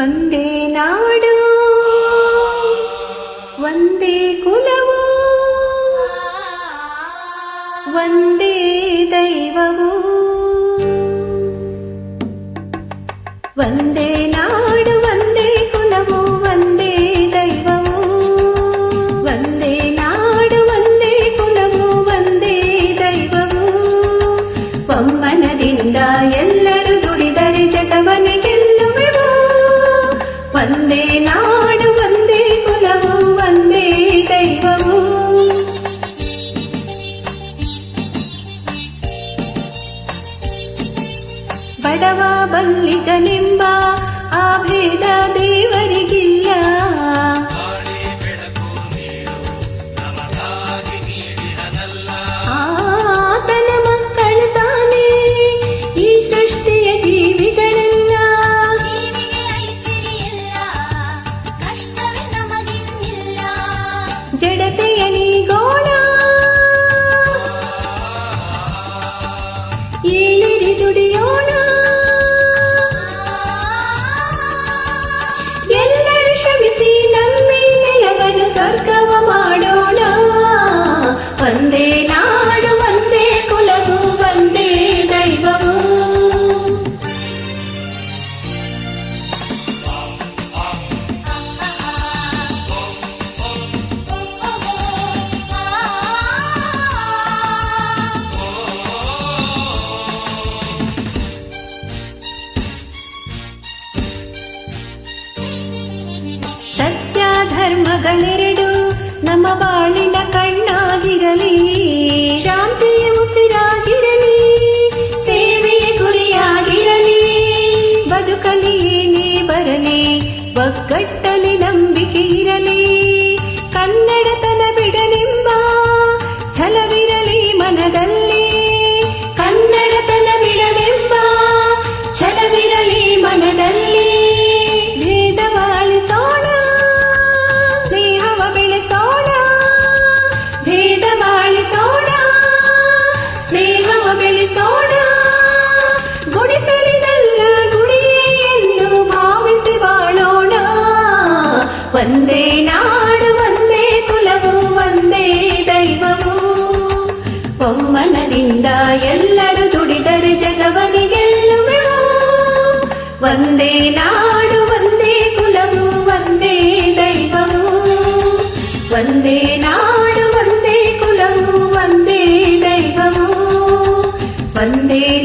ಒಂದೇ ನಾಡು ಒಂದೇ ಕುಲವು ಒಂದೇ ದೈವವು ಒಂದೇ ನಾಡು ಒಂದೇ ನಾಡು ಒಂದೇ ಕುಲವು ಒಂದೇ ದೈವವು ಬಡವ ಬಲ್ಲಿಗನೆಂಬ ಆ ಭೇದ ದೇವರಿಗಿಲ್ಲ जड़ ಧರ್ಮಗಳೆರಡು ನಮ್ಮ ಬಾಳಿನ ಕಣ್ಣಾಗಿರಲಿ. ಶಾಂತಿಯ ಉಸಿರಾಗಿರಲಿ, ಸೇವೆಯ ಗುರಿಯಾಗಿರಲಿ. ಬದುಕಲಿ ನೀ ಬರಲಿ, ಒಗ್ಗಟ್ಟಲಿ ನಂಬಿಕೆ ಇರಲಿ. ಕನ್ನಡತನ ಬಿಡಲೆಂಬ ಶ್ರಮದಿಂದ ಎಲ್ಲರೂ ದುಡಿದರೆ ಜಗವನಿ ಗೆಲ್ಲುವೆ ಒಂದೇ ನಾಡು ಒಂದೇ ಕುಲವು ಒಂದೇ ದೈವವು. ಒಂದೇ ನಾಡು ಒಂದೇ ಕುಲವು ಒಂದೇ ದೈವವು. ಒಂದೇ